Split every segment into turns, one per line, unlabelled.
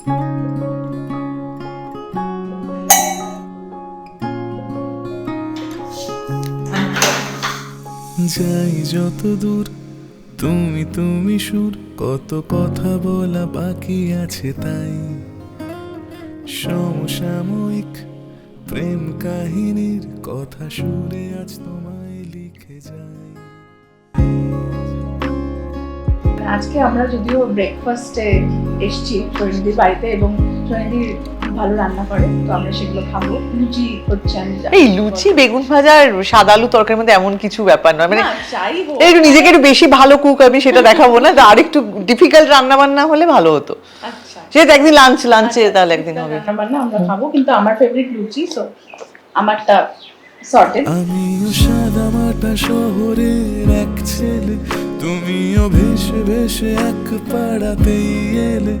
যাই যত দূর, তুমি তুমি সুর, কত কথা বলা বাকি আছে তাই। সমসাময়িক প্রেম কাহিনীর কথা সুরে আজ তোমায় লিখে যাই।
আজকে আমরা যদিও ব্রেকফাস্টে এসছি সৈনিধির বাড়িতে এবং সৈনিধির ভালো রান্না করে তো আমরা সেগুলো খাব। লুচি হচ্ছে আমি
এই লুচি বেগুন ভাজা আর সাদা আলু তরকারির মধ্যে এমন কিছু ব্যাপার নয়। মানে একটু নিজেকে একটু বেশি ভালো কুক আমি সেটা দেখাবো না। আর একটু ডিফিকাল্ট রান্না বান্না হলে ভালো হতো।
আচ্ছা।
যেহেতু একদিন লাঞ্চ লাঞ্চে তাহলে একদিন হবে।
রান্না বান্না আমরা খাব কিন্তু আমার ফেভারিট লুচি সো আমারটা সর্টেড
আমিও সাদামাটা শহরের এক ছেলে। তুমিও ভেসে ভেসে এক পাড়াতেই এলে,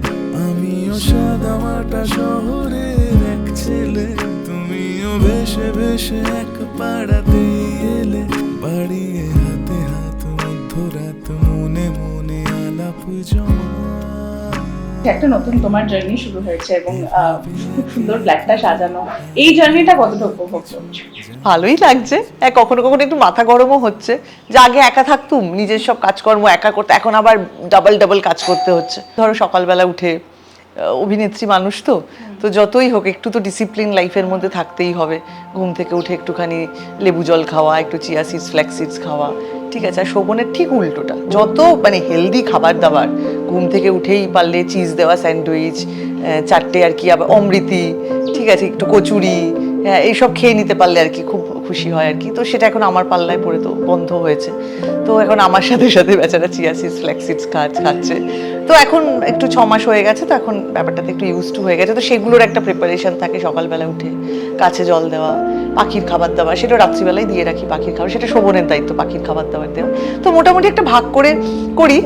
আমিও সাদা মাটা শহরের এক ছেলে। তুমিও ভেসে ভেসে এক পাড়াতেই এলে, বাড়িয়ে হাতে হাত, মধ্যরাত মনে মনে আলাপ জমা।
একটা নতুন তোমার জার্নি শুরু হয়েছে এবং খুব সুন্দর ফ্ল্যাটটা সাজানো। এই জার্নিটা কতটা উপভোগ করছ?
ভালোই লাগছে। হ্যাঁ কখনো কখনো একটু মাথা গরমও হচ্ছে। যে আগে একা থাকতুম, নিজের সব কাজকর্ম একা করতে, এখন আবার ডাবল ডাবল কাজ করতে হচ্ছে। ধরো সকালবেলা উঠে অভিনেত্রী মানুষ তো তো যতই হোক, একটু তো ডিসিপ্লিন লাইফের মধ্যে থাকতেই হবে। ঘুম থেকে উঠে একটুখানি লেবু জল খাওয়া, একটু চিয়া সিডস ফ্ল্যাক্স সিডস খাওয়া। ঠিক আছে, আর শোভনের ঠিক উল্টোটা। যত মানে হেলদি খাবার দাবার ঘুম থেকে উঠেই পারলে চিজ দেওয়া স্যান্ডউইচ চারটে আর কি, আবার অমৃতি, ঠিক আছে, একটু কচুরি হ্যাঁ এইসব খেয়ে নিতে পারলে আর কি খুব খুশি হয় আর কি। তো সেটা এখন আমার পাল্লায় পড়ে তো বন্ধ হয়েছে। তো এখন আমার সাথে সাথে বেচারা চিয়াসিস ফ্ল্যাক্সিডস খাচ্ছে। তো এখন একটু ছ মাস হয়ে গেছে তো এখন ব্যাপারটাতে একটু ইউজ টু হয়ে গেছে। তো সেগুলোর একটা প্রিপারেশন থাকে সকালবেলা উঠে কাছে জল দেওয়া পাখির খাবার দাবার সেটা রাত্রিবেলায় দিয়ে রাখি পাখির খাবার। সেটা শোভনের দায়িত্ব পাখির খাবার দাবার দেওয়া। তো মোটামুটি একটা ভাগ করে করি।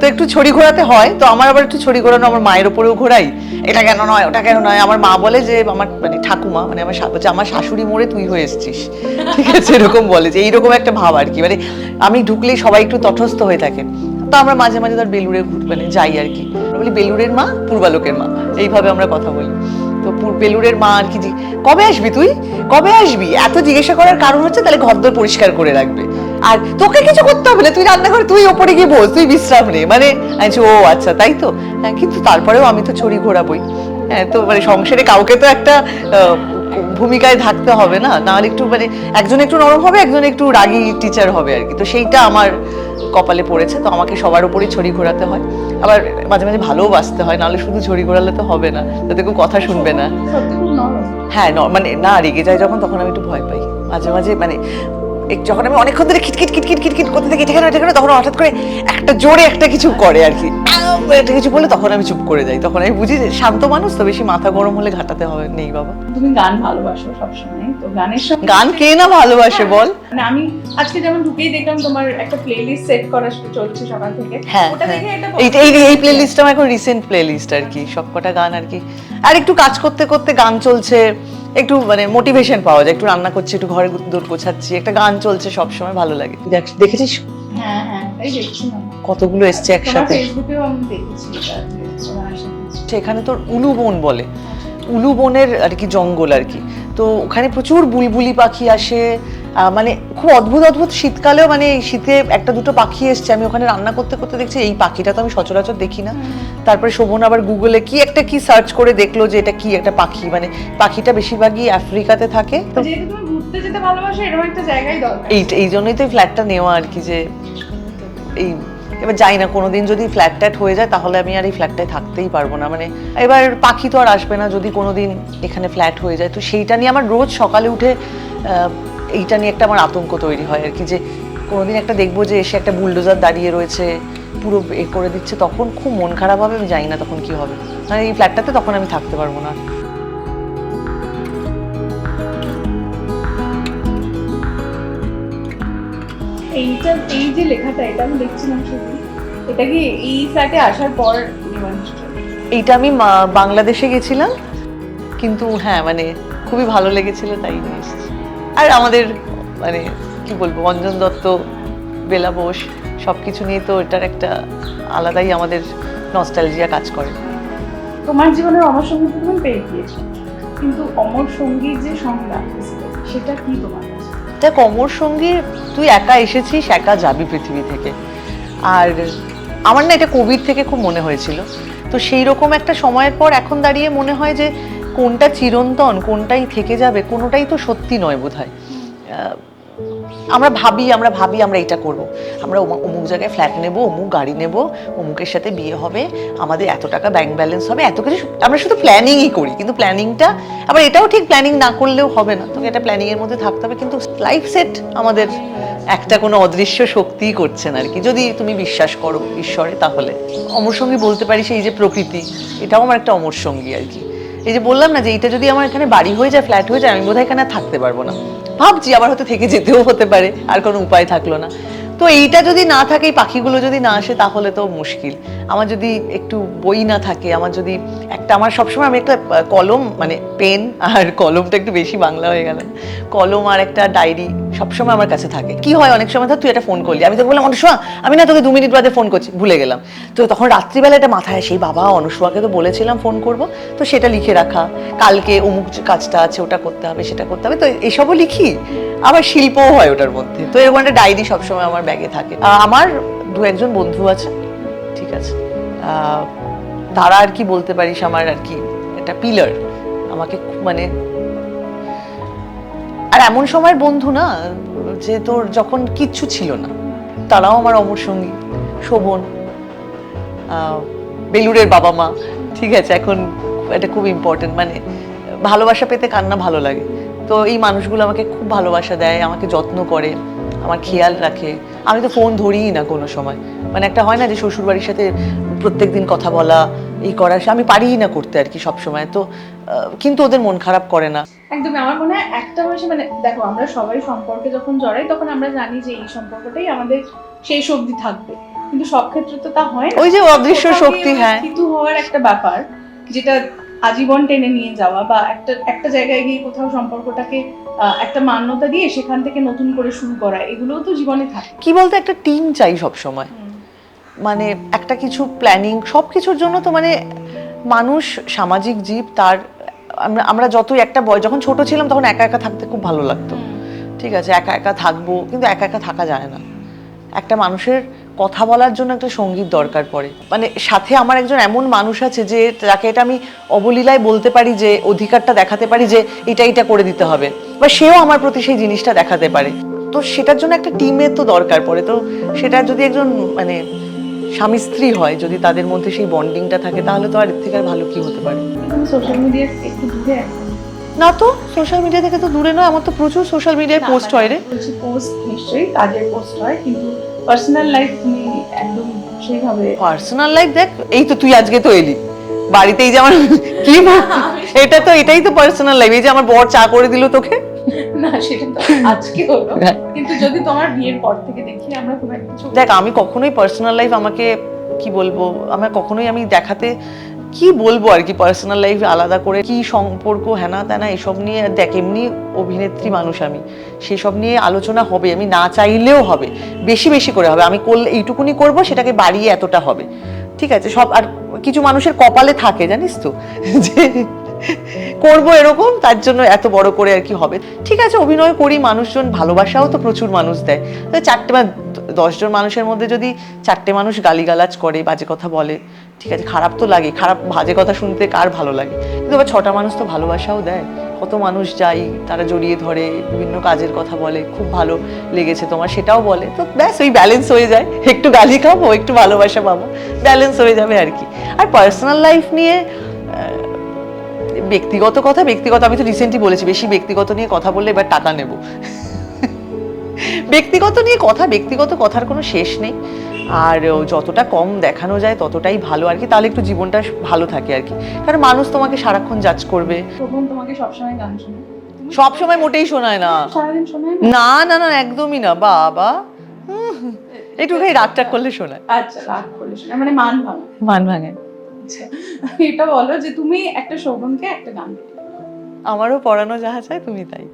তো একটু ছড়ি ঘোরাতে হয়। তো আমার আবার একটু ছড়ি ঘোরানো আমার মায়ের ওপরেও ঘোরাই। এটা কেন নয়? ওটা কেন নয়? আমার মা বলে যে আমার মানে ঠাকুমা মানে আমার বলছে, আমার শাশুড়ি মরে তুই হয়ে এসছিস। ঠিক আছে, এরকম বলে যে এইরকম একটা ভাব আর কি। মানে আমি ঢুকলেই সবাই একটু তটস্থ হয়ে থাকে। তো আমরা মাঝে মাঝে ধর বেলুড়ে ঘুর- মানে যাই আর কি। বলি, বেলুড়ের মা, পূর্বালোকের মা। এইভাবে আমরা কথা বলি। তো বেলুড়ের মা আর কি কবে আসবি তুই? কবে আসবি? এত জিজ্ঞাসা করার কারণ হচ্ছে তাহলে ঘরদোর পরিষ্কার করে রাখবে। আর তোকে কিছু করতে হবে না, তুই রান্নাঘরে, তুই ওপরে গিয়ে বস, তুই বিশ্রাম নে। মানে আমি ও আচ্ছা তাই তো? হ্যাঁ কিন্তু তারপরেও আমি তো ছড়ি ঘোরাবই। হ্যাঁ তো মানে সংসারে কাউকে তো একটা ভূমিকায় থাকতে হবে না নাহলে একটু মানে একজন একটু নরম হবে একজন একটু রাগি টিচার হবে আর কি। তো সেইটা আমার কপালে পড়েছে তো আমাকে সবার উপরেই ছড়ি ঘোরাতে হয়। আবার মাঝে মাঝে ভালোও বাঁচতে হয় নাহলে শুধু ছড়ি ঘোরালে তো হবে না তাতে কেউ কথা শুনবে না। হ্যাঁ মানে না রেগে যায় যখন তখন আমি একটু ভয় পাই। মাঝে মাঝে মানে যখন আমি অনেকক্ষণ ধরে খিটখিট খিটখিট খিটখিট করতে থাকি এটা কেন তখন হঠাৎ করে একটা জোরে একটা কিছু করে আর কি। একটা কিছু বলে তখন আমি চুপ করে যাই। তখন আমি বুঝি যে শান্ত মানুষ তো বেশি মাথা গরম হলে ঘাটাতে হবে নেই বাবা।
তুমি গান ভালোবাসো সবসময় তো গানের সঙ্গে
গান কে না ভালোবাসে বল?
মানে আমি আজকে যেমন ঢুকেই দেখলাম তোমার একটা প্লেলিস্ট সেট করা চলছে সকাল থেকে।
হ্যাঁ হ্যাঁ। এই এই এই প্লে লিস্টটা আমার এখন রিসেন্ট প্লে লিস্ট আর কি। সবকটা গান আর কি। আর একটু কাজ করতে করতে গান চলছে। একটু মানে মোটিভেশন পাওয়া যায়। একটু রান্না করছি একটু ঘরে দূর গোছাচ্ছি একটা গান চলছে সব সময় ভালো লাগে। দেখ- দেখেছিস?
হ্যাঁ হ্যাঁ
কতগুলো এসছে একসাথে। সেখানে তোর উলু বন বলে। উলু বনের আর কি জঙ্গল আর কি। তো ওখানে প্রচুর বুলবুলি পাখি আসে। মানে খুব অদ্ভুত অদ্ভুত শীতকালেও মানে এই শীতে একটা দুটো পাখি এসছে। আমি ওখানে রান্না করতে করতে দেখছি এই পাখিটা তো আমি সচরাচর দেখি না। তারপরে শোভন আবার গুগলে কি একটা কি সার্চ করে দেখল যে এটা কি একটা পাখি। মানে পাখিটা বেশিরভাগই আফ্রিকাতে থাকে। এই এই জন্যই তো ফ্ল্যাটটা নেওয়া আর কি যে এই এবার যাই না, কোনোদিন যদি ফ্ল্যাট ট্যাট হয়ে যায়, তাহলে আমি আর এই ফ্ল্যাটটায় থাকতেই পারব না। মানে এবার পাখি তো আর আসবে না যদি কোনোদিন এখানে ফ্ল্যাট হয়ে যায়। তো সেইটা নিয়ে আমার রোজ সকালে উঠে এইটা নিয়ে একটা আমার আতঙ্ক তৈরি হয় আর কি যে কোনোদিন একটা দেখব যে এসে একটা বুলডোজার দাঁড়িয়ে রয়েছে, পুরো এ করে দিচ্ছে, তখন খুব মন খারাপ হবে, আমি জানি না তখন কি হবে। মানে এই ফ্ল্যাটটাতে তখন আমি থাকতে পারব না।
এইটা এই যে লেখাটা এটা আমি দেখছিলাম শুধু। এটা কি এই ফ্ল্যাটে আসার পর
এইটা আমি বাংলাদেশে গেছিলাম কিন্তু হ্যাঁ মানে খুবই ভালো লেগেছিল তাই নিয়ে এসেছি। আর আমাদের মানে কি বলব অঞ্জন দত্ত বেলা বোস সব কিছু নিয়ে তো এটার একটা আলাদাই আমাদের নস্টালজিয়া কাজ করে।
তোমার জীবনের অমর সঙ্গী তুমি পেয়ে গিয়েছো কিন্তু অমর সঙ্গীর যে সংজ্ঞা সেটা কি তোমার?
দেখ অমর সঙ্গী, তুই একা এসেছিস, একা যাবি পৃথিবী থেকে। আর আমার না এটা কোভিড থেকে খুব মনে হয়েছিল। তো সেই রকম একটা সময়ের পর এখন দাঁড়িয়ে মনে হয় যে কোনটা চিরন্তন, কোনটাই থেকে যাবে, কোনোটাই তো সত্যি নয় বোধ হয় আমরা ভাবি আমরা ভাবি, আমরা এটা করব। আমরা অমুক- জায়গায় ফ্ল্যাট নেব, অমুক গাড়ি নেব, অমুকের সাথে বিয়ে হবে, আমাদের এত টাকা ব্যাংক ব্যালেন্স হবে, এত কিছু আমরা শুধু প্ল্যানিংই করি, কিন্তু প্ল্যানিংটা আবার এটাও ঠিক প্ল্যানিং না করলেও হবে না। তোকে এটা প্ল্যানিংয়ের মধ্যে থাকতে হবে, কিন্তু লাইফ সেট আমাদের একটা কোনো অদৃশ্য শক্তিই করছে না আর কি। যদি তুমি বিশ্বাস করো ঈশ্বরে, তাহলে। অমর সঙ্গী বলতে পারি সেই যে প্রকৃতি, এটাও আমার একটা অমর সঙ্গী আর কি। এই যে বললাম না যে এটা যদি আমার এখানে বাড়ি হয়ে যায় ফ্ল্যাট হয়ে যায়, আমি বোধহয় এখানে থাকতে পারব না। ভাবছি আবার হয়তো থেকে যেতেও হতে পারে, আর কোনো উপায় থাকল না। তো এইটা যদি না থাকে, এই পাখিগুলো যদি না আসে, তাহলে তো মুশকিল। আমার যদি একটু বই না থাকে, আমার যদি একটা, আমার সবসময় আমি একটা কলম মানে পেন আর কলমটা একটু বেশি বাংলা হয়ে গেল। কলম আর একটা ডায়েরি সবসময় আমার কাছে থাকে। কি হয় অনেক সময়? ধর তুই একটা ফোন করলি। আমি তোকে বললাম অনুসোয়া আমি না তোকে দু মিনিট বাদে ফোন করছি। ভুলে গেলাম। তো তখন রাত্রিবেলা এটা মাথায় আসে, বাবা অনুসোয়াকে তো বলেছিলাম ফোন করব। তো সেটা লিখে রাখা। কালকে অমুক কাজটা আছে ওটা করতে হবে সেটা করতে হবে। তো এসবও লিখি। আবার শিল্পও হয় ওটার মধ্যে। তো এরকম একটা ডায়েরি সবসময় আমার ব্যাগে থাকে। আমার দু একজন বন্ধু আছে ঠিক আছে? তারা আর কি বলতে পারিস আমার আর কি? একটা পিলার আমাকে মানে এমন সময়ের বন্ধু না, যে তোর যখন কিচ্ছু ছিল না। তারাও আমার অমর সঙ্গী, শোভন বেলুরের বাবা মা। ঠিক আছে, এখন এটা খুব ইম্পর্টেন্ট মানে ভালোবাসা পেতে কান্না ভালো লাগে। তো এই মানুষগুলো আমাকে খুব ভালোবাসা দেয়, আমাকে যত্ন করে, আমার খেয়াল রাখে। আমি তো ফোন ধরিই না কোনো সময়। মানে একটা হয় না যে শ্বশুরবাড়ির সাথে প্রত্যেক দিন কথা বলা, এই করা আমি পারিই না করতে আর কি সবসময়। তো কিন্তু ওদের মন খারাপ করে না।
একদমই আমার মনে হয় একটা বয়সে মানে দেখো আমরা সবাই সম্পর্কে যখন জড়াই তখন আমরা জানি যে এই সম্পর্কটাই আমাদের শেষ অবধি থাকবে। কিন্তু সব ক্ষেত্রে তো তা হয়
ওই যে অদৃশ্য শক্তি হ্যাঁ।
থিতু হওয়ার একটা ব্যাপার যেটা আজীবন টেনে নিয়ে যাওয়া বা একটা একটা জায়গায় গিয়ে কোথাও সম্পর্কটাকে একটা মান্যতা দিয়ে সেখান থেকে নতুন করে শুরু করা এগুলোও তো জীবনে থাকে।
কি বলতো একটা টিম চাই সব সময় মানে একটা কিছু প্ল্যানিং সব কিছুর জন্য তো মানে মানুষ সামাজিক জীব তার আমরা আমরা যতই একটা বয় যখন ছোট ছিলাম তখন একা একা থাকতে খুব ভালো লাগতো। ঠিক আছে একা একা থাকব কিন্তু একা একা থাকা যায় না। একটা মানুষের কথা বলার জন্য একটা সংগীত দরকার পড়ে। মানে সাথে আমার একজন এমন মানুষ আছে যে যাকে এটা আমি অবলীলায় বলতে পারি যে অধিকারটা দেখাতে পারি যে এটা এটা করে দিতে হবে। বা সেও আমার প্রতি সেই জিনিসটা দেখাতে পারে। তো সেটার জন্য একটা টিমের তো দরকার পড়ে। তো সেটা যদি একজন মানে স্বামী স্ত্রী হয় যদি তাদের মধ্যে সেই বন্ডিংটা থাকে তাহলে তো আর এর থেকে আর ভালো কি হতে পারে?
সোশ্যাল মিডিয়া একটু দূরে
না তো সোশ্যাল মিডিয়া থেকে তো দূরে নয় আমার তো প্রচুর সোশ্যাল মিডিয়ায় পোস্ট হয় রে।
বলছি পোস্ট নিশ্চয়ই কাজের পোস্ট হয় কিন্তু পার্সোনাল লাইফ তুমি একদম সেইভাবে
পার্সোনাল লাইফ দেখ এই তো তুই আজকে তো এলি। বাড়িতে এই যে আমার কি এটা তো এটাই তো পার্সোনাল লাইফ এই যে আমার বর চা করে দিল তোকে।
না সেটা তো আজকে হলো। কিন্তু যদি তোমার বিয়ের পর থেকে দেখি আমরা খুব একটা
দেখ আমি কখনোই পার্সোনাল লাইফ আমাকে কি বলব? আমার কখনোই আমি দেখাতে কি বলব আর কি? পার্সোনাল লাইফ আলাদা করে কি সম্পর্ক হ্যানা ত্যানা এসব নিয়ে দেখ, এমনি অভিনেত্রী মানুষ আমি। সেসব নিয়ে আলোচনা হবে, আমি না চাইলেও হবে। বেশি বেশি করে হবে। আমি করলে, এইটুকুনি করব, সেটাকে বাড়িয়ে এতটা হবে। ঠিক আছে? সব, আর কিছু মানুষের কপালে থাকে, জানিস তো? যে করব এরকম, তার জন্য এত বড় করে আর কি হবে। ঠিক আছে, অভিনয় করি, মানুষজন ভালোবাসাও তো প্রচুর মানুষ দেয়। চারটে বা দশজন মানুষের মধ্যে যদি চারটে মানুষ গালিগালাজ করে, বাজে কথা বলে ঠিক আছে, খারাপ তো লাগে, খারাপ বাজে কথা শুনতে কার ভালো লাগে? কিন্তু আবার ছটা মানুষ তো ভালোবাসাও দেয়। কত মানুষ যাই তারা জড়িয়ে ধরে, বিভিন্ন কাজের কথা বলে, খুব ভালো লেগেছে তোমার, সেটাও বলে। তো ব্যাস, ওই ব্যালেন্স হয়ে যায়। একটু গালি খাব, একটু ভালোবাসা পাবো ব্যালেন্স হয়ে যাবে আর কি। আর পার্সোনাল লাইফ নিয়ে ব্যক্তিগত কথা, ব্যক্তিগত, আমি তো রিসেন্টলি বলেছি, বেশি ব্যক্তিগত নিয়ে কথা বললে এবার টাকা নেব। ব্যক্তিগত নিয়ে কথা, ব্যক্তিগত কথার কোনো শেষ নেই। আর ও, যতটা কম দেখানো যায় ততটাই ভালো আর কি। তাহলে একটু জীবনটা ভালো থাকে আর কি। কারণ মানুষ তোমাকে সারাক্ষণ জাজ করবে।
তোমাকে সবসময় গান শোনে তুমি
সব সময় মোটেই শোনায় না।
না?
না না না একদমই না। বাবা। একটু খাই রাগটা করলে শোনায়।
আচ্ছা রাগ করলে শোনায়। মানে মান ভাঙা।
মান ভাঙে।
আচ্ছা এটা বলো যে তুমি একটা শোভনকে একটা গান।
আমারও পড়ানো যাহা চাই তুমি তাই।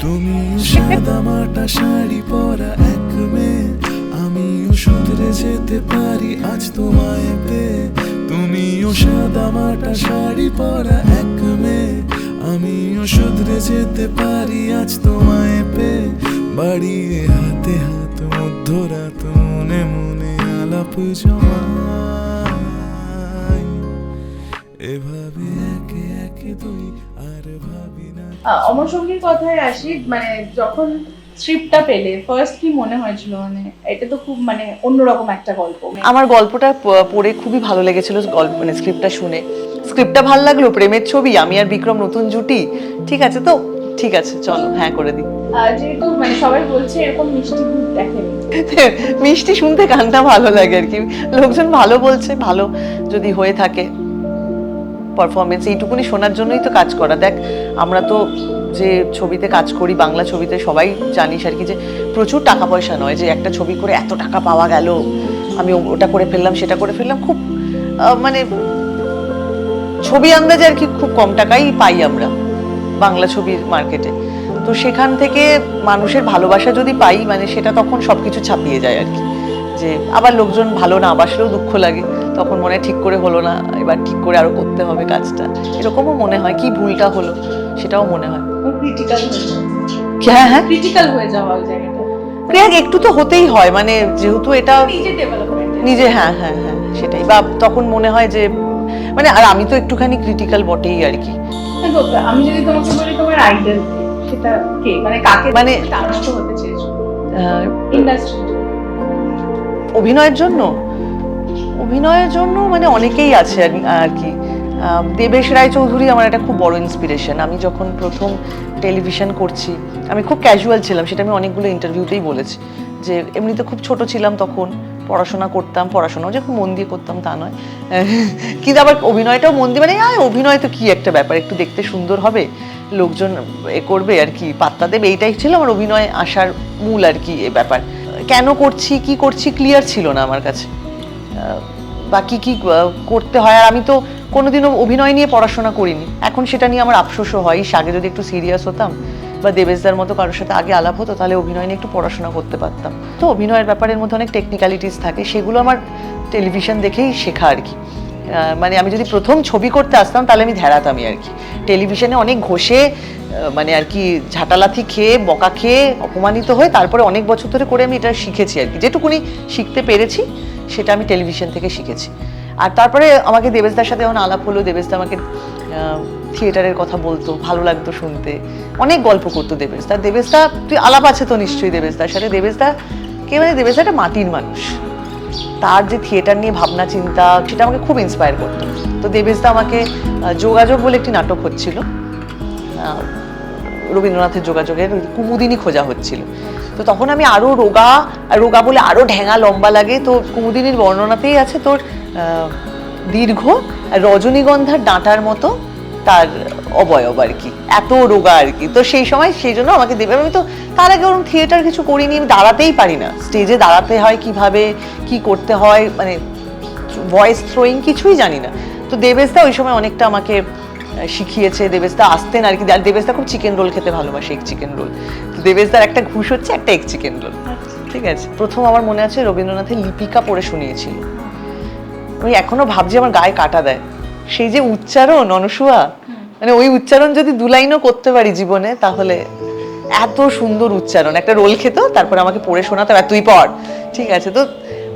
তুমি সাদা মাটা শাড়ি পরা এক মেয়ে। আমিও শুধরে যেতে পারি আজ তোমায় পেয়ে। তুমিও সাদা মাটা শাড়ি পরা এক মেয়ে। আমিও শুধরে যেতে পারি আজ তোমায় পেয়ে। বাড়িয়ে হাতে হাত, মধ্যরাত মনে মনে আলাপ জমাই এভাবে একে একে দুই আর ভাবি না।
অমর সঙ্গীর কথায় আসি মানে যখন স্ক্রিপ্টটা পেলে ফার্স্ট কি মনে হয়েছিল? মানে এটা তো খুব মানে অন্যরকম একটা গল্প।
আমার গল্পটা পড়ে খুবই ভালো লেগেছিল গল্প মানে স্ক্রিপ্টটা শুনে। স্ক্রিপ্টটা ভালো লাগল প্রেমের ছবি আমি আর বিক্রম নতুন জুটি। ঠিক আছে তো? ঠিক আছে চলো হ্যাঁ করে দিই।
যেহেতু মানে সবাই বলছে এরকম মিষ্টি দেখেনি।
মিষ্টি শুনতে গানটা ভালো লাগে আর কি। লোকজন ভালো বলছে ভালো যদি হয়ে থাকে। পারফরমেন্স এইটুকুনি শোনার জন্যই তো কাজ করা। দেখ আমরা তো যে ছবিতে কাজ করি, বাংলা ছবিতে সবাই জানিস আর কি যে প্রচুর টাকা পয়সা নয়, যে একটা ছবি করে এত টাকা পাওয়া গেল, আমি ওটা করে ফেললাম, সেটা করে ফেললাম, খুব মানে ছবি আন্দাজে আর কি খুব কম টাকাই পাই আমরা বাংলা ছবির মার্কেটে। তো সেখান থেকে মানুষের ভালোবাসা যদি পাই মানে সেটা তখন সব কিছু ছাপিয়ে যায় আর কি। যে আবার লোকজন ভালো না বাসলেও দুঃখ লাগে, তখন মনে ঠিক করে হলো না, এবার ঠিক করে আরও করতে হবে কাজটা। এরকমও মনে হয়, কি ভুলটা হলো সেটাও মনে হয়।
ক্রিটিক্যাল হয়ে
হ্যাঁ হ্যাঁ।
ক্রিটিক্যাল হয়ে যাওয়া ওই জায়গাটা।
ক্রিয়া একটু তো হতেই হয় মানে যেহেতু এটা
নিজে ডেভেলপমেন্ট
নিজে হ্যাঁ হ্যাঁ হ্যাঁ সেটাই। বা তখন মনে হয় যে মানে আর আমি তো একটুখানি ক্রিটিক্যাল বটেই আর কি।
আমি যদি তোমাকে বলি তোমার আইডল সেটা কে? মানে কাকে
মানে-
হতে চেয়েছো? ইন্ডাস্ট্রি
অভিনয়ের জন্য? অভিনয়ের জন্য মানে অনেকেই আছে আর- কি। দেবেশ রায় চৌধুরী আমার একটা খুব বড় ইন্সপিরেশন আমি যখন প্রথম টেলিভিশন করছি আমি খুব ক্যাজুয়াল ছিলাম সেটা আমি অনেকগুলো ইন্টারভিউতেই বলেছি যে এমনিতে খুব ছোট ছিলাম তখন পড়াশোনা করতাম পড়াশোনাও যে খুব মন দিয়ে করতাম তা নয়। কিন্তু আবার অভিনয়টাও মন দিয়ে মানে আয় অভিনয় তো কী একটা ব্যাপার একটু দেখতে সুন্দর হবে লোকজন এ করবে আর কি পাত্তা দেবে এইটাই ছিল আমার অভিনয় আসার মূল আর কি এ ব্যাপার। কেন করছি কি করছি ক্লিয়ার ছিল না আমার কাছে। আহ, বা কি কি করতে হয় আর আমি তো কোনোদিনও অভিনয় নিয়ে পড়াশোনা করিনি। এখন সেটা নিয়ে আমার আফসোসও হয়। ইস, আগে যদি একটু সিরিয়াস হতাম বা দেবেশদার মতো কারোর সাথে আগে আলাপ হতো তাহলে অভিনয় নিয়ে একটু পড়াশোনা করতে পারতাম। তো অভিনয়ের ব্যাপারের মধ্যে অনেক টেকনিক্যালিটিস থাকে। সেগুলো আমার টেলিভিশন দেখেই শেখা আর কি। মানে আমি যদি প্রথম ছবি করতে আসতাম তাহলে আমি ধ্যাড়াতামই আর কি। টেলিভিশনে অনেক ঘষে মানে আর কি ঝাঁটালাথি খেয়ে বকা খেয়ে অপমানিত হয়ে তারপরে অনেক বছর ধরে করে আমি এটা শিখেছি আর কি। যেটুকুনি শিখতে পেরেছি সেটা আমি টেলিভিশন থেকে শিখেছি। আর তারপরে আমাকে দেবেশদার সাথে যখন আলাপ হলো, দেবেশদা আমাকে থিয়েটারের কথা বলতো, ভালো লাগতো শুনতে। অনেক গল্প করতো দেবেশদা। দেবেশদা, তুই আলাপ আছে তো নিশ্চয়ই দেবেশদার সাথে। দেবেশদা, কে মানে দেবেশদা একটা মাটির মানুষ। তার যে থিয়েটার নিয়ে ভাবনা, চিন্তা, সেটা আমাকে খুব ইন্সপায়ার করতো। তো দেবেশদা আমাকে যোগাযোগ বলে একটি নাটক হচ্ছিল। রবীন্দ্রনাথের যোগাযোগের কুমুদিনী খোঁজা হচ্ছিল। তো তখন আমি আরও রোগা রোগা বলে আরও ঢেঙা লম্বা লাগে। তো কুমুদিনীর বর্ণনাতেই আছে তোর দীর্ঘ রজনীগন্ধার ডাঁটার মতো তার অবয়ব আর কি এত রোগা আর কি। তো সেই সময় সেই জন্য আমাকে দেবে। আমি তো তার আগে ওরকম থিয়েটার কিছু করিনি আমি দাঁড়াতেই পারি না। স্টেজে দাঁড়াতে হয় কীভাবে কি করতে হয় মানে ভয়েস থ্রোয়িং কিছুই জানি না। তো দেবেশদা ওই সময় অনেকটা আমাকে শিখিয়েছে। দেবেশদা আসতেন আর কি। আর দেবেশদা খুব চিকেন রোল খেতে ভালোবাসে এক চিকেন রোল তো দেবেশদার একটা ঘুষ হচ্ছে একটা এক চিকেন রোল ঠিক আছে? প্রথম আমার মনে আছে রবীন্দ্রনাথের লিপিকা পড়ে শুনিয়েছিল। আমি এখনও ভাবছি আমার গায়ে কাটা দেয়। সেই যে উচ্চারণ অনুসুয়া মানে ওই উচ্চারণ যদি দু লাইনও করতে পারি জীবনে তাহলে এত সুন্দর উচ্চারণ। একটা রোল খেত তারপর আমাকে পড়ে শোনাতো আর তুই পড়। ঠিক আছে তো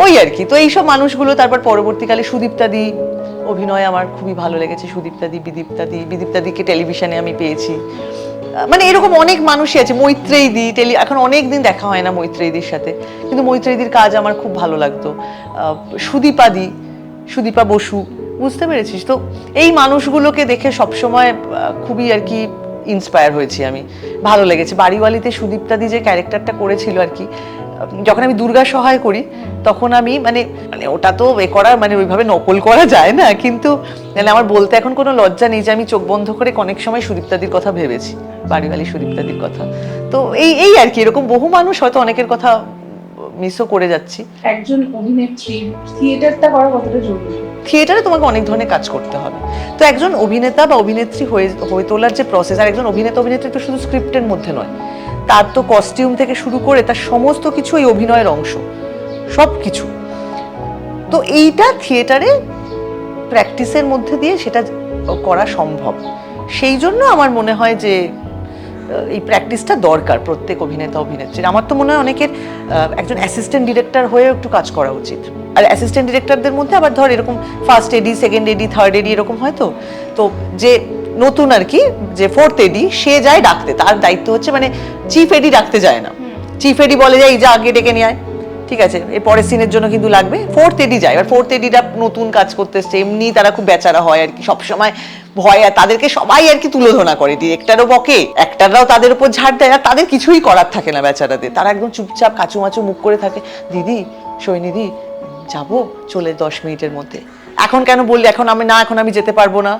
ওই আর কি। তো এইসব মানুষগুলো তারপর পরবর্তীকালে সুদীপ্তা দি অভিনয় আমার খুবই ভালো লেগেছে। সুদীপ্তা দি বিদীপ্তা দি বিদীপ্তা দিকে টেলিভিশনে আমি পেয়েছি। মানে এরকম অনেক মানুষই আছে মৈত্রেয়ী দি টেলি এখন অনেক দিন দেখা হয় না মৈত্রেয়ীদির সাথে। কিন্তু মৈত্রেয়ীদির কাজ আমার খুব ভালো লাগতো। আহ, সুদীপা বসু, বুঝতে পেরেছিস তো? এই মানুষগুলোকে দেখে সবসময় খুবই আর কি ইন্সপায়ার হয়েছি আমি। ভালো লেগেছে। বাড়িওয়ালিতে সুদীপ্তাদি যে ক্যারেক্টারটা করেছিল আর কি যখন আমি দুর্গা সহায় করি, তখন আমি মানে মানে ওটা তো এ করা মানে ওইভাবে নকল করা যায় না, কিন্তু মানে আমার বলতে এখন কোনো লজ্জা নেই যে আমি চোখ বন্ধ করে অনেক সময় সুদীপ্তাদির কথা ভেবেছি, বাড়িওয়ালি সুদীপ্তাদির কথা। তো এই এই আর কি, এরকম বহু মানুষ হয়তো অনেকের কথা মিসও করে যাচ্ছি।
একজন অভিনেত্রী থিয়েটারটা করা কতটা জরুরি?
থিয়েটারে তোমাকে অনেক ধরনের কাজ করতে হবে। তো একজন অভিনেতা বা অভিনেত্রী হয়ে হয়ে তোলার যে প্রসেস আর একজন অভিনেতা অভিনেত্রী তো শুধু স্ক্রিপ্টের মধ্যে নয় তার তো কস্টিউম থেকে শুরু করে তার সমস্ত কিছু এই অভিনয়ের অংশ সব কিছু তো এইটা থিয়েটারে প্র্যাকটিসের মধ্যে দিয়ে সেটা করা সম্ভব। সেই জন্য আমার মনে হয় যে এই প্র্যাকটিসটা দরকার প্রত্যেক অভিনেতা অভিনেত্রীর। আমার তো মনে হয় অনেকের একজন অ্যাসিস্ট্যান্ট ডিরেক্টর হয়েও একটু কাজ করা উচিত। আর অ্যাসিস্ট্যান্ট ডিরেক্টরদের মধ্যে আবার ধর এরকম first AD second AD third AD এরকম হয় তো। তো যে নতুন আর কি যে ফোর্থ এডি সে যায় ডাকতে। তার দায়িত্ব হচ্ছে মানে চিফ এডি ডাকতে যায় না। চিফ এডি বলে যায় এই যা আগে ডেকে নিয়ে আয়। ঠিক আছে এর পরের সিনের জন্য কিন্তু লাগবে। ফোর্থ এডি যায়। এবার ফোর্থ এডিটা নতুন কাজ করতে এসছে এমনি তারা খুব বেচারা হয় আর কি। সবসময় ভয় আর তাদেরকে সবাই আর কি তুলোধনা করে। ডিরেক্টরও বকে একটারাও তাদের উপর ঝাড় দেয় আর তাদের কিছুই করার থাকে না বেচারাদের। তারা একদম চুপচাপ কাঁচু মাচু মুখ করে থাকে, দিদি, সৈনিধি, যাব চলে দশ মিনিটের মধ্যে। এখন কেন বললি? এখন আমি, না, এখন আমি যেতে পারব না।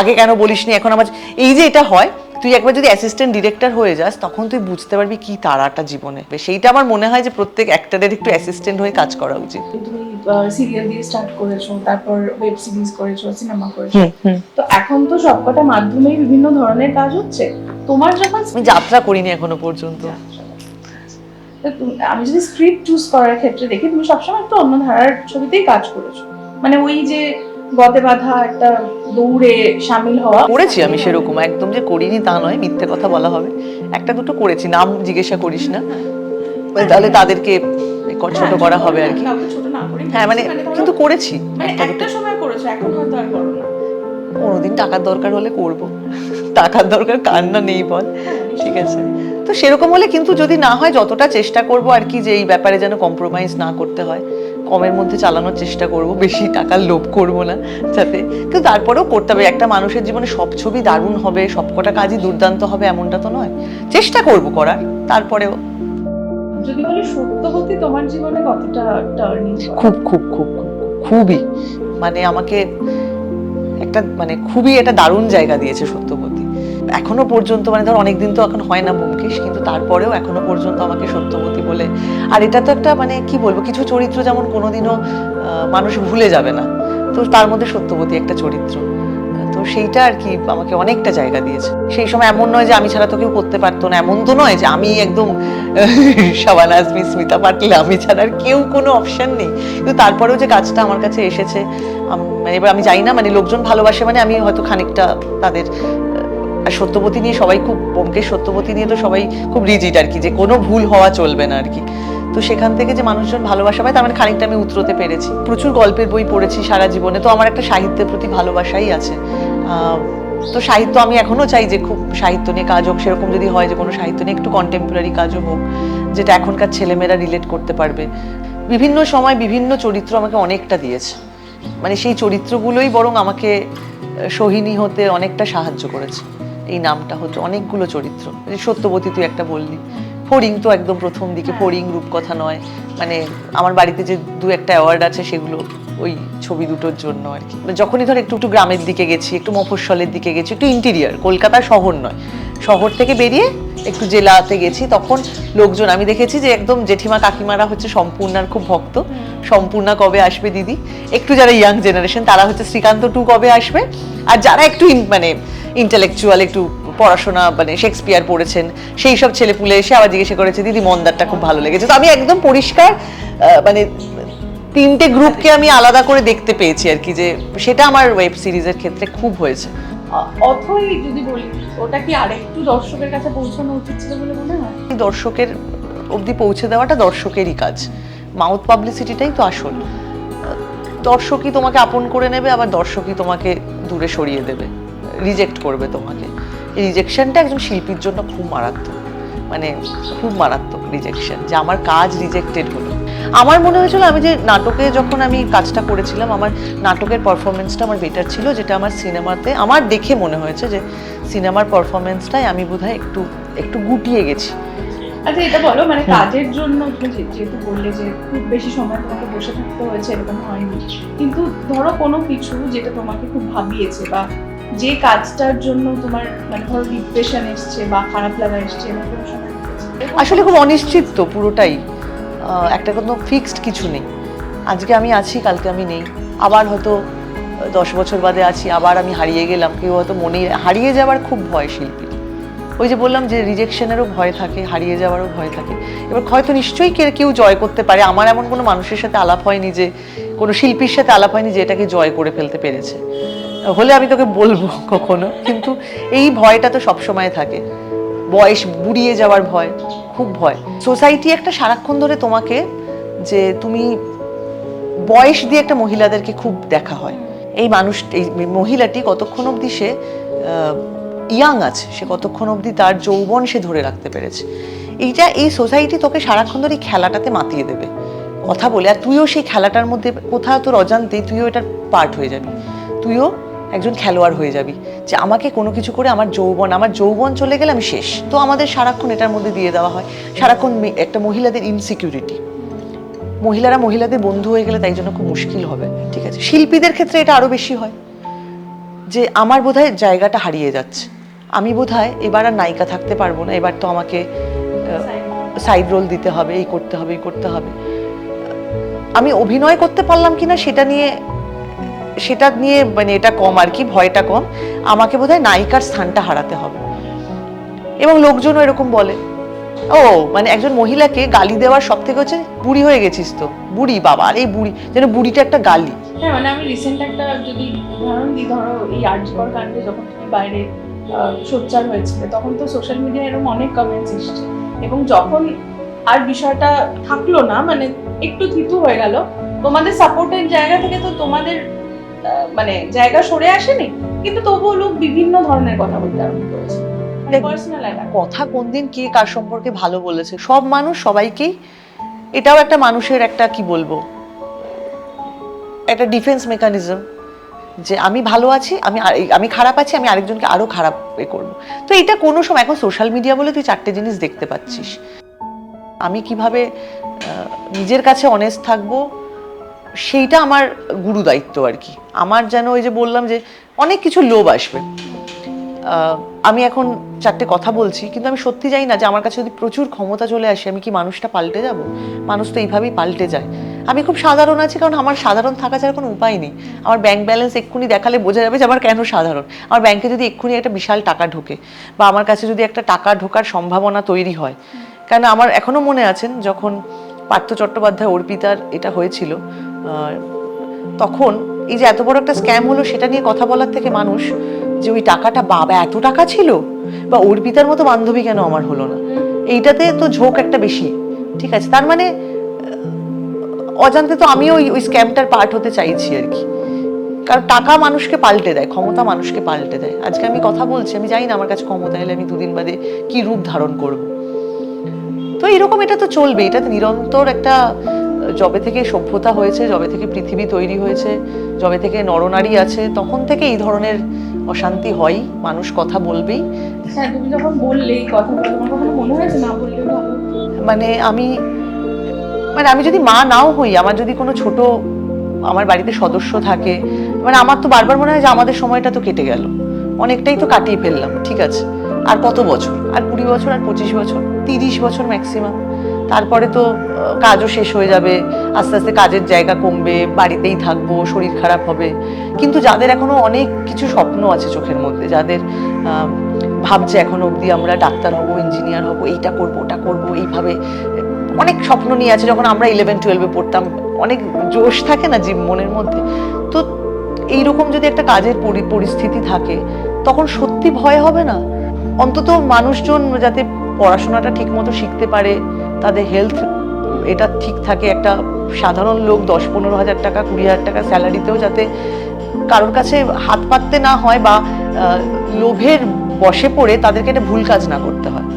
আগে কেন বলিসনি? এখন আমার এই যে এটা হয় তুই একবার যদি অ্যাসিস্ট্যান্ট ডিরেক্টর হয়ে যাস তখন তুই বুঝতে পারবি কি তারাটা জীবনে। সেইটা আমার মনে হয় যে প্রত্যেক অ্যাক্টরের একটু অ্যাসিস্ট্যান্ট হয়ে কাজ করা উচিত।
তুমি সিরিয়াল দিয়ে স্টার্ট করেছ তারপর ওয়েব সিরিজ করেছ সিনেমা করেছ। তো এখন তো সবকটা মাধ্যমেই বিভিন্ন ধরনের কাজ হচ্ছে। তোমার যখন
আমি যাত্রা করিনি এখনও পর্যন্ত।
আমি যদি স্ক্রিপ্ট চুজ করার ক্ষেত্রে দেখি তুমি সবসময় একটু অন্য ধারার ছবিতেই কাজ করেছ। মানে ওই যে গতে বাঁধা একটা দৌড়ে সামিল হওয়া।
করেছি আমি সেরকম একদম যে করিনি তা নয় মিথ্যে কথা বলা হবে। একটা দুটো করেছি নাম জিজ্ঞাসা করিস না। তাহলে তাদেরকে ছোট করা হবে আর কি।
হ্যাঁ, কাউকে ছোট না করে
হ্যাঁ মানে কিন্তু করেছি।
মানে
একটা
সময় করেছ এখন হয়তো আর করো না।
কোনোদিন টাকার দরকার হলে করব। টাকার দরকার কার না নেই বল। ঠিক আছে। তো সেরকম হলে কিন্তু যদি না হয় যতটা চেষ্টা করব আর কি যে এই ব্যাপারে যেন কম্প্রোমাইজ না করতে হয়। কমের মধ্যে চালানোর চেষ্টা করব বেশি টাকার লোভ করব না যাতে। কিন্তু তারপরেও করতে হবে একটা মানুষের জীবনে সব ছবি দারুণ হবে সবকটা কাজই দুর্দান্ত হবে এমনটা তো নয়। চেষ্টা করব করার তারপরেও।
যদি বলি সত্যবতী তোমার জীবনে কতটা টার্নিং
খুব খুব খুব খুব খুবই। মানে আমাকে একটা মানে খুবই একটা দারুণ জায়গা দিয়েছে সত্যবতী। এখনও পর্যন্ত মানে ধর অনেকদিন তো এখন হয় না ব্যোমকেশ, কিন্তু তারপরেও এখনও পর্যন্ত আমাকে সত্যবতী বলে। আর এটা তো একটা মানে কি বলব, কিছু চরিত্র যেমন কোনোদিনও মানুষ ভুলে যাবে না। তো তার মধ্যে সত্যবতী একটা চরিত্র। তো সেইটা আর কি আমাকে অনেকটা জায়গা দিয়েছে। সেই সময় এমন নয় যে আমি ছাড়া তো কেউ করতে পারতো না, এমন তো নয় যে আমি একদম শাবানা আজমি স্মিতা পাটিল আমি ছাড়া আর কেউ কোনো অপশন নেই। কিন্তু তারপরেও যে কাজটা আমার কাছে এসেছে এবার আমি জানি না মানে লোকজন ভালোবাসে মানে আমি হয়তো খানিকটা তাদের আর সত্যবতী নিয়ে সবাই খুব বোমকে সত্যবতী নিয়ে তো সবাই খুব রিজিড আর কি, যে কোনো ভুল হওয়া চলবে না আর কি। তো সেখান থেকে যে মানুষজন ভালোবাসা পায়, তার মানে খানিকটা আমি উতরোতে পেরেছি। প্রচুর গল্পের বই পড়েছি সারা জীবনে, তো আমার একটা সাহিত্যের প্রতি ভালোবাসাই আছে। তো সাহিত্য আমি এখনও চাই যে খুব সাহিত্য নিয়ে কাজ হোক, সেরকম যদি হয় যে কোনো সাহিত্য নিয়ে একটু কন্টেম্পোরারি কাজও হোক, যেটা এখনকার ছেলেমেয়েরা রিলেট করতে পারবে। বিভিন্ন সময় বিভিন্ন চরিত্র আমাকে অনেকটা দিয়েছে। মানে সেই চরিত্রগুলোই বরং আমাকে সোহিনী হতে অনেকটা সাহায্য করেছে। এই নামটা হচ্ছে অনেকগুলো চরিত্র। সত্যবতী তুই একটা বললি ফড়িং তো একদম প্রথম দিকে ফড়িং রূপকথা নয় মানে আমার বাড়িতে যে দু একটা অ্যাওয়ার্ড আছে সেগুলো ওই ছবি দুটোর জন্য আর কি। মানে যখনই ধর একটু একটু গ্রামের দিকে গেছি একটু মফস্বলের দিকে গেছি একটু ইন্টিরিয়ার কলকাতা শহর নয়। শহর থেকে বেরিয়ে একটু জেলাতে গেছি। তখন লোকজন, আমি দেখেছি যে একদম জেঠিমা কাকিমারা হচ্ছে সম্পূর্ণার খুব ভক্ত। সম্পূর্ণা কবে আসবে দিদি? একটু যারা ইয়াং জেনারেশন তারা হচ্ছে শ্রীকান্ত টু কবে আসবে? আর যারা একটু মানে ইন্টেলেকচুয়াল একটু পড়াশোনা মানে শেক্সপিয়ার পড়েছেন, সেই সব ছেলেপুলে এসে আবার জিজ্ঞেস করেছে, দিদি, মন্দারটা খুব ভালো লেগেছে। তো আমি একদম পরিষ্কার মানে তিনটে গ্রুপকে আমি আলাদা করে দেখতে পেয়েছি আর কি, যে সেটা আমার ওয়েব সিরিজের ক্ষেত্রে খুব হয়েছে।
অথই যদি বলি ওটা কি আরেকটু দর্শকের কাছে পৌঁছানো উচিত ছিল বলে মনে হয়?
দর্শকের অবধি পৌঁছে দেওয়াটা দর্শকেরই কাজ। মাউথ পাবলিসিটিটাই তো আসল। দর্শকই তোমাকে আপন করে নেবে, আবার দর্শকই তোমাকে দূরে সরিয়ে দেবে। রিজেক্ট করবে তোমাকে। এই রিজেকশনটা একজন শিল্পীর জন্য খুব মারাত্মক। মানে খুব মারাত্মক রিজেকশন। যে আমার কাজ রিজেক্টেড হলো। আমার মনে হয়েছিল আমি যে নাটকে যখন আমি কাজটা করেছিলাম আমার নাটকের পারফরমেন্সটা আমার বেটার ছিল যেটা আমার সিনেমাতে আমার দেখে মনে হয়েছে যে সিনেমার পারফরমেন্সটাই আমি বোধহয় একটু একটু গুটিয়ে গেছি।
আচ্ছা এটা বলো মানে কাজের জন্য যেহেতু বললে যে খুব বেশি সময় তোমাকে বসে থাকতে হয়েছে এরকম হয়নি। কিন্তু ধরো কোনো কিছু যেটা তোমাকে খুব ভাবিয়েছে বা যে কাজটার জন্য তোমার মানে ধরো ডিপ্রেশন এসছে বা খারাপ লাগা এসছে এরকম সময়
আসলে খুব অনিশ্চিত তো পুরোটাই। একটা কোনো ফিক্সড কিছু নেই। আজকে আমি আছি, কালকে আমি নেই। আবার হয়তো দশ বছর বাদে আছি, আবার আমি হারিয়ে গেলাম। কেউ হয়তো মনে, হারিয়ে যাওয়ার খুব ভয় শিল্পী। ওই যে বললাম যে রিজেকশনেরও ভয় থাকে, হারিয়ে যাওয়ারও ভয় থাকে। এবার হয়তো নিশ্চয়ই কে কেউ জয় করতে পারে। আমার এমন কোনো মানুষের সাথে আলাপ হয়নি যে, কোনো শিল্পীর সাথে আলাপ হয়নি যে এটাকে জয় করে ফেলতে পেরেছে। হলে আমি তোকে বলব কখনো। কিন্তু এই ভয়টা তো সবসময় থাকে। বয়স বুড়িয়ে যাওয়ার ভয়, খুব ভয়। সোসাইটি একটা সারাক্ষণ ধরে তোমাকে যে তুমি বয়স দিয়ে একটা মহিলাদেরকে খুব দেখা হয়। এই মানুষ, এই মহিলাটি কতক্ষণ অবধি সে ইয়াং আছে, সে কতক্ষণ অবধি তার যৌবন সে ধরে রাখতে পেরেছে। এইটা, এই সোসাইটি তোকে সারাক্ষণ ধরে খেলাটাতে মাতিয়ে দেবে। কথা বলে, আর তুইও সেই খেলাটার মধ্যে, কোথাও তোর অজান্তেই তুইও এটার পার্ট হয়ে যাবি। তুইও একজন খেলোয়াড় হয়ে যাবি, যে আমাকে কোনো কিছু করে আমার যৌবন আমার যৌবন চলে গেলে আমি শেষ। তো আমাদের সারাক্ষণ এটার মধ্যে দিয়ে দেওয়া হয়। সারাক্ষণ একটা মহিলাদের ইনসিকিউরিটি মহিলারা মহিলাদের বন্ধু হয়ে গেলে তাই জন্য খুব মুশকিল হবে, ঠিক আছে? শিল্পীদের ক্ষেত্রে এটা আরও বেশি হয়, যে আমার বোধহয় জায়গাটা হারিয়ে যাচ্ছে। আমি বোধহয় এবার আর নায়িকা থাকতে পারব না, এবার তো আমাকে সাইড রোল দিতে হবে, এই করতে হবে, এই করতে হবে। আমি অভিনয় করতে পারলাম কিনা সেটা নিয়ে সেটা নিয়ে মানে এটা কম আর কি, ভয়টা কম। আমাকে বোধহয় নায়িকার স্থানটা হারাতে হবে। এবং লোকজনও এরকম বলে। ও মানে একজন মহিলাকে গালি দেওয়ার সব থেকে হচ্ছে, বুড়ি হয়ে গেছিস তো, বুড়ি বাবা, আর এই বুড়ি, যেন বুড়িটা একটা গালি।
হ্যাঁ মানে আমি রিসেন্ট একটা যদি উদাহরণ দিই, ধরো এই আর্যকর কাণ্ডে যখন তুমি বাইরে সোচ্চার হয়েছিল, তখন তো সোশ্যাল মিডিয়ায় এরকম অনেক কমেন্টস এসছে। এবং যখন আর বিষয়টা থাকল না মানে একটু থিতু হয়ে গেল, তোমাদের সাপোর্টের জায়গা থেকে তো তোমাদের মানে জায়গা সরে আসেনি কিন্তু তবুও লোক বিভিন্ন ধরনের কথা বলতে আরম্ভ করেছে।
কথা কোনদিন কে কার সম্পর্কে ভালো বলেছে সব মানুষ সবাইকেই এটাও একটা মানুষের একটা কি বলব একটা ডিফেন্স মেকানিজম যে আমি ভালো আছি আমি আমি খারাপ আছি আমি আরেকজনকে আরও খারাপ এ করব। তো এটা কোনো সময় এখন সোশ্যাল মিডিয়া বলে তুই চারটে জিনিস দেখতে পাচ্ছিস। আমি কীভাবে নিজের কাছে অনেস্ট থাকব সেইটা আমার গুরু দায়িত্ব আর কি। আমার যেন ওই যে বললাম যে অনেক কিছু লোভ আসবে। আমি এখন চারটে কথা বলছি, কিন্তু আমি সত্যি জানি না যে আমার কাছে যদি প্রচুর ক্ষমতা চলে আসে, আমি কি মানুষটা পাল্টে যাব? মানুষ তো এইভাবেই পাল্টে যায়। আমি খুব সাধারণ আছি, কারণ আমার সাধারণ থাকা ছাড়া কোনো উপায় নেই। আমার ব্যাংক ব্যালেন্স এক্ষুনি দেখালে বোঝা যাবে যে আমার কেন সাধারণ। আমার ব্যাংকে যদি এক্ষুনি একটা বিশাল টাকা ঢোকে, বা আমার কাছে যদি একটা টাকা ঢোকার সম্ভাবনা তৈরি হয়, কেন আমার এখনও মনে আছেন যখন পার্থ চট্টোপাধ্যায় অর্পিতার এটা হয়েছিল তখন এই যে এত বড় একটা স্ক্যাম হলো, সেটা নিয়ে কথা বলার থেকে মানুষ যে ওই টাকাটা বাবা, এত টাকা ছিল? বা অর্পিতার মতো বান্ধবী কেন আমার হলো না? এইটাতে তো ঝোঁক একটা বেশি, ঠিক আছে? তার মানে অজান্তে তো আমিও ওই ওই স্ক্যামটার পার্ট হতে চাইছি আর কি। কারণ টাকা মানুষকে পাল্টে দেয়, ক্ষমতা মানুষকে পাল্টে দেয়। আজকে আমি কথা বলছি, আমি জানি না আমার কাছে ক্ষমতা এলে আমি দুদিন বাদে কি রূপ ধারণ করব। তো এরকম এটা তো চলবে এটা নিরন্তর একটা যবে থেকে সভ্যতা হয়েছে যবে থেকে পৃথিবী তৈরি হয়েছে যবে থেকে নরনারী আছে তখন থেকে এই ধরনের অশান্তি হয় মানুষ কথা বলবেই।
তুমি যখন বললে এই কথাগুলো তোমার কখনো মনে হয়েছে না বললেও
মানে আমি মানে আমি যদি মা নাও হই আমার যদি কোনো ছোট আমার বাড়িতে সদস্য থাকে মানে আমার তো বারবার মনে হয় যে আমাদের সময়টা তো কেটে গেল। অনেকটাই তো কাটিয়ে ফেললাম ঠিক আছে। আর কত বছর? আর কুড়ি বছর আর পঁচিশ বছর? তিরিশ বছর ম্যাক্সিমাম তারপরে তো কাজও শেষ হয়ে যাবে। আস্তে আস্তে কাজের জায়গা কমবে, বাড়িতেই থাকব, শরীর খারাপ হবে। কিন্তু যাদের এখনও অনেক কিছু স্বপ্ন আছে চোখের মধ্যে, যাদের ভাবছে এখনও অবধি আমরা ডাক্তার হব ইঞ্জিনিয়ার হব, এইটা করব, ওটা করব, এইভাবে, অনেক স্বপ্ন নিয়ে আছে যখন আমরা ইলেভেন টুয়েলভে পড়তাম। অনেক জোশ থাকে না জীব মনের মধ্যে? তো এইরকম যদি একটা কাজের পরি- পরিস্থিতি থাকে, তখন সত্যি ভয় হবে না? অন্তত মানুষজন যাতে পড়াশোনাটা ঠিক মতো শিখতে পারে তাদের হেলথ এটা ঠিক থাকে। একটা সাধারণ লোক দশ পনেরো হাজার টাকা, কুড়ি হাজার টাকা স্যালারিতেও যাতে কারোর কাছে হাত পাততে না হয় বা লোভের বসে পড়ে তাদেরকে একটা ভুল কাজ না করতে হয়।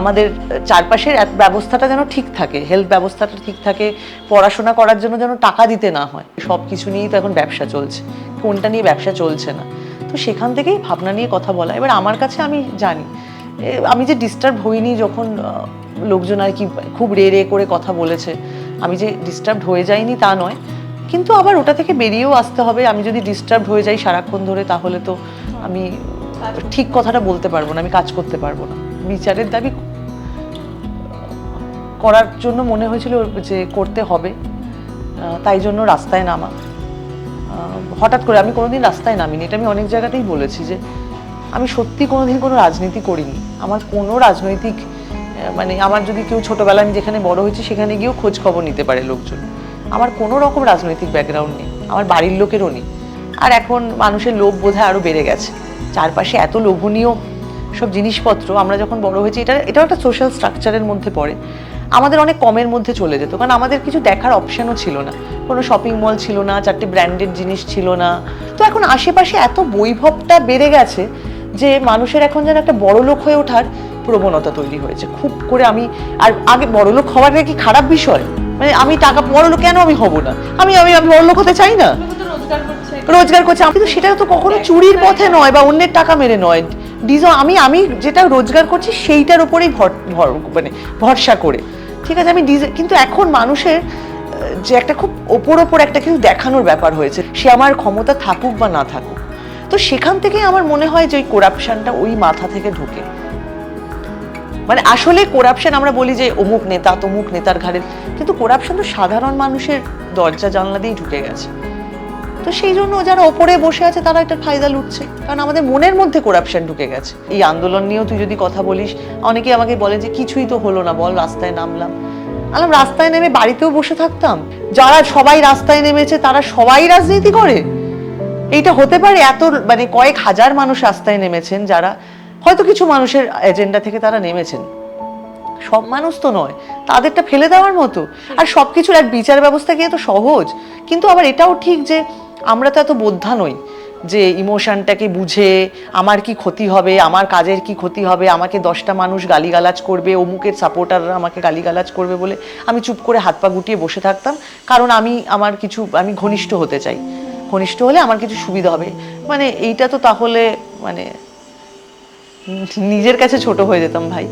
আমাদের চারপাশের ব্যবস্থাটা যেন ঠিক থাকে হেলথ ব্যবস্থাটা ঠিক থাকে, পড়াশোনা করার জন্য যেন টাকা দিতে না হয়। সব কিছু নিয়েই তো এখন ব্যবসা চলছে, কোনটা নিয়ে ব্যবসা চলছে না। তো সেখান থেকেই ভাবনা নিয়ে কথা বলা। এবার আমার কাছে আমি জানি আমি যে ডিস্টার্ব হইনি যখন লোকজন আর কি খুব রে রে করে কথা বলেছে, আমি যে ডিস্টার্ব হয়ে যাইনি তা নয়। কিন্তু আবার ওটা থেকে বেরিয়েও আসতে হবে। আমি যদি ডিস্টার্ব হয়ে যাই সারাক্ষণ ধরে, তাহলে তো আমি ঠিক কথাটা বলতে পারব না, আমি কাজ করতে পারব না। বিচারের দাবি করার জন্য মনে হয়েছিল যে করতে হবে তাই জন্য রাস্তায় নামা। হঠাৎ করে আমি কোনোদিন রাস্তায় নামিনি। এটা আমি অনেক জায়গাতেই বলেছি যে আমি সত্যি কোনোদিন কোনো রাজনীতি করিনি। আমার কোনো রাজনৈতিক মানে আমার যদি কেউ ছোটবেলায় আমি যেখানে বড় হয়েছি সেখানে গিয়েও খোঁজ খবর নিতে পারে লোকজন। আমার কোনো রকম রাজনৈতিক ব্যাকগ্রাউন্ড নেই। আমার বাড়ির লোকেরও নেই। আর এখন মানুষের লোভ বোধহয় আরও বেড়ে গেছে। চারপাশে এত লোভনীয় সব জিনিসপত্র, আমরা যখন বড় হয়েছি, এটা, এটাও একটা সোশ্যাল স্ট্রাকচারের মধ্যে পড়ে। আমাদের অনেক কমের মধ্যে চলে যেত, কারণ আমাদের কিছু দেখার অপশানও ছিল না। কোনো শপিং মল ছিল না, চারটে ব্র্যান্ডেড জিনিস ছিল না। তো এখন আশেপাশে এত বৈভবটা বেড়ে গেছে যে মানুষের এখন যেন একটা বড় লোক হয়ে ওঠার প্রবণতা তৈরি হয়েছে। খুব করে আমি আর আগে বড় লোক হওয়াটা কি খারাপ বিষয়? মানে আমি টাকা বড় লোক কেন আমি হব না? আমি আমি আমি বড় লোক হতে চাই না।
রোজগার করছে।
আমি কিন্তু সেটা তো কখনো চুরির পথে নয় বা অন্যের টাকা মেরে নয়। ডিজ আমি আমি যেটা রোজগার করছি সেইটার উপরেই ভর ভর- মানে ভরসা করে। ঠিক আছে আমি ডিজ কিন্তু এখন মানুষের যে একটা খুব ওপর ওপর একটা কিছু দেখানোর ব্যাপার হয়েছে। সে আমার ক্ষমতা থাকুক বা না থাকুক। তো সেখান থেকে আমার মনে হয় যে ওই করাপশনটা ওই মাথা থেকে ঢুকে। মানে আসলে করাপশন আমরা বলি যে অমুক নেতা তমুক নেতার ঘাড়ে, কিন্তু করাপশন তো সাধারণ মানুষের দরজা জানলা দিয়েই ঢুকে গেছে। তো সেই জন্য যারা ওপরে বসে আছে তারা একটা ফায়দা লুটছে। কারণ আমাদের মনের মধ্যে করাপশন ঢুকে গেছে। এই আন্দোলন নিয়েও তুই যদি কথা বলিস অনেকে আমাকে বলে যে কিছুই তো হলো না, বল রাস্তায় নামলাম। আলাম, রাস্তায় নেমে বাড়িতেও বসে থাকতাম। যারা সবাই রাস্তায় নেমেছে তারা সবাই রাজনীতি করে। এইটা হতে পারে এত মানে কয়েক হাজার মানুষ রাস্তায় নেমেছেন যারা, হয়তো কিছু মানুষের এজেন্ডা থেকে তারা নেমেছেন। সব মানুষ তো নয়, তাদেরটা ফেলে দেওয়ার মতো। আর সব কিছুর এক বিচার ব্যবস্থা গিয়ে তো সহজ। কিন্তু আবার এটাও ঠিক যে আমরা তো এত বোদ্ধা নই যে ইমোশনটাকে বুঝে আমার কি ক্ষতি হবে, আমার কাজের কি ক্ষতি হবে, আমাকে দশটা মানুষ গালিগালাজ করবে, অমুকের সাপোর্টাররা আমাকে গালিগালাজ করবে বলে আমি চুপ করে হাত পা গুটিয়ে বসে থাকতাম। কারণ আমি, আমার কিছু, আমি ঘনিষ্ঠ হতে চাই। ঘনিষ্ঠ হলে আমার কিছু সুবিধা হবে। মানে এইটা তো তাহলে মানে নিজের কাছে ছোট হয়ে যেতাম ভাই।